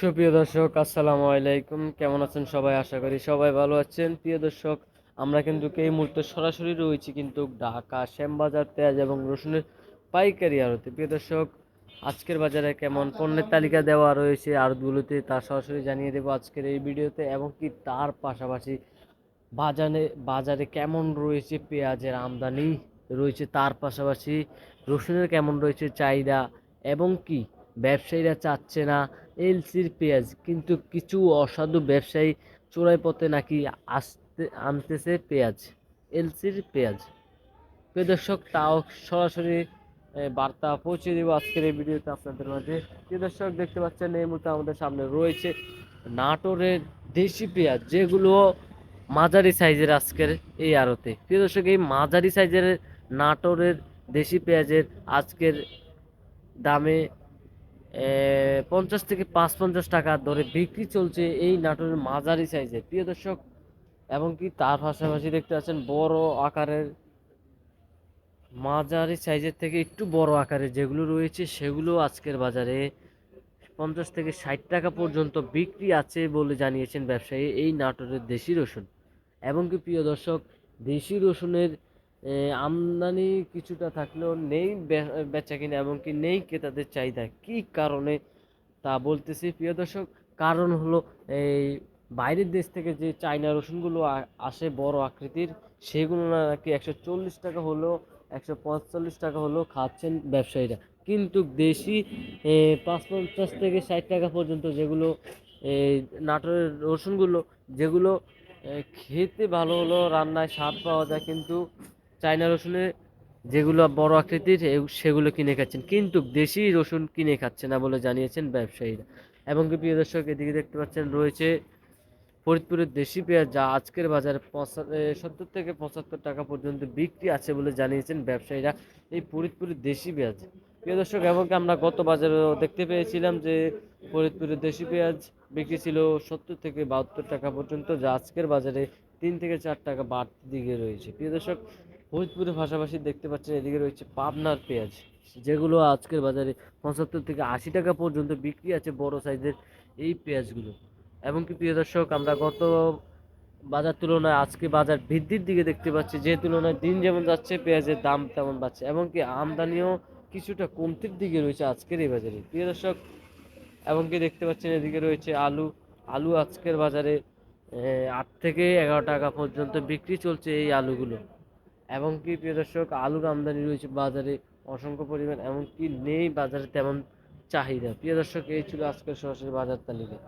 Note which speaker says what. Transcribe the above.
Speaker 1: সুপ্রিয় দর্শক, আসসালামু আলাইকুম। কেমন আছেন সবাই? আশা করি সবাই ভালো আছেন। প্রিয় দর্শক, আমরা কিন্তু এই মুহূর্তে সরাসরি রয়েছি কিন্তু ঢাকা শ্যামবাজার পেঁয়াজ এবং রসুনের পাইকারি আড়তে। প্রিয় দর্শক, আজকের বাজারে কেমন পণ্যের তালিকা দেওয়া রয়েছে, আড়তগুলোতে তা সরাসরি জানিয়ে দেবো আজকের এই ভিডিওতে এবং কি তার পাশাপাশি বাজারে বাজারে কেমন রয়েছে পেঁয়াজের আমদানি রয়েছে, তার পাশাপাশি রসুনের কেমন রয়েছে চাহিদা এবং কি ব্যবসায়ীরা চাচ্ছে না, এলসির পেঁয়াজ, কিন্তু কিছু অসাধু ব্যবসায়ী চোরাই পথে নাকি আসতে, আনতেছে পেঁয়াজ, এলসির পেঁয়াজ। প্রিয় দর্শক, তাও সরাসরি বার্তা পৌঁছে দেবো আজকের এই ভিডিওতে আপনাদের মাঝে। প্রিয় দর্শক, দেখতে পাচ্ছেন এই মুহূর্তে আমাদের সামনে রয়েছে নাটোরের দেশি পেঁয়াজ, যেগুলো মাঝারি সাইজের আজকের এই আড়তে। প্রিয় দর্শক, এই মাঝারি সাইজের নাটোরের দেশি পেঁয়াজের আজকের দামে পঞ্চাশ থেকে পাঁচ পঞ্চাশ টাকা দরে বিক্রি চলছে এই নাটোরের মাঝারি সাইজের প্রিয় দর্শক, এবং কি তার পাশাপাশি দেখতে পাচ্ছেন বড় আকারের মাঝারি সাইজের থেকে একটু বড় আকারের যেগুলো রয়েছে সেগুলো আজকের বাজারে পঞ্চাশ থেকে ষাট টাকা পর্যন্ত বিক্রি আছে বলে জানিয়েছেন ব্যবসায়ী এই নাটোরের দেশি রসুন। এবং কি প্রিয় দর্শক, দেশি রসুনের আমদানি কিছুটা থাকলেও নেই বেচা কিনা এবং কি নেই ক্রেতাদের চাহিদা। কি কারণে তা বলতেছি? প্রিয় দর্শক, কারণ হলো এই বাইরের দেশ থেকে যে চায়না রসুনগুলো আসে বড় আকৃতির, সেগুলো নাকি একশো চল্লিশ টাকা হলেও, একশো পঁয়তাল্লিশ টাকা হলেও খাচ্ছেন ব্যবসায়ীরা। কিন্তু দেশি পাঁচ পঞ্চাশ থেকে ষাট টাকা পর্যন্ত যেগুলো এই নাটোরের রসুনগুলো, যেগুলো খেতে ভালো হলো রান্নায় স্বাদ পাওয়া যায়, কিন্তু চায়না রসুনে যেগুলো বড় আকৃতির সেগুলো কিনে খাচ্ছেন। কিন্তু দেশি রসুন কিনে খাচ্ছে না বলে জানিয়েছেন ব্যবসায়ীরা। এবং কি প্রিয় দর্শক, এদিকে দেখতে পাচ্ছেন, রয়েছে ফরিদপুরের দেশি পেঁয়াজ, যা আজকের বাজারে সত্তর থেকে পঁচাত্তর টাকা পর্যন্ত বিক্রি আছে বলে জানিয়েছেন ব্যবসায়ীরা এই ফরিদপুরের দেশি পেঁয়াজ। প্রিয় দর্শক এবং কি আমরা গত বাজারেও দেখতে পেয়েছিলাম যে ফরিদপুরের দেশি পেঁয়াজ বিক্রি ছিল সত্তর থেকে বাহাত্তর টাকা পর্যন্ত, যা আজকের বাজারে তিন থেকে চার টাকা বাড়তি দিকে রয়েছে। প্রিয় দর্শক ফরিদপুরের পাশাপাশি দেখতে পাচ্ছেন, এদিকে রয়েছে পাবনার পেঁয়াজ, যেগুলো আজকের বাজারে পঁচাত্তর থেকে আশি টাকা পর্যন্ত বিক্রি আছে বড় সাইজের এই পেঁয়াজগুলো। এবং কি প্রিয় দর্শক, আমরা গত বাজার তুলনায় আজকে বাজার বৃদ্ধির দিকে দেখতে পাচ্ছি, যে তুলনায় দিন যেমন যাচ্ছে, পেঁয়াজের দাম তেমন বাড়ছে, এবং কি আমদানিও কিছুটা কমতির দিকে রয়েছে আজকের এই বাজারে। প্রিয় দর্শক, এবং কি দেখতে পাচ্ছেন, এদিকে রয়েছে আলু আলু আজকের বাজারে আট থেকে এগারো টাকা পর্যন্ত বিক্রি চলছে এই আলুগুলো। এবং কি, প্রিয় দর্শক, আলুর আমদানি রয়েছে বাজারে অসংখ্য পরিমাণ, এমনকি নেই বাজারে তেমন চাহিদা। প্রিয় দর্শক, এই ছিল আজকের সরাসরি বাজার তালিকা।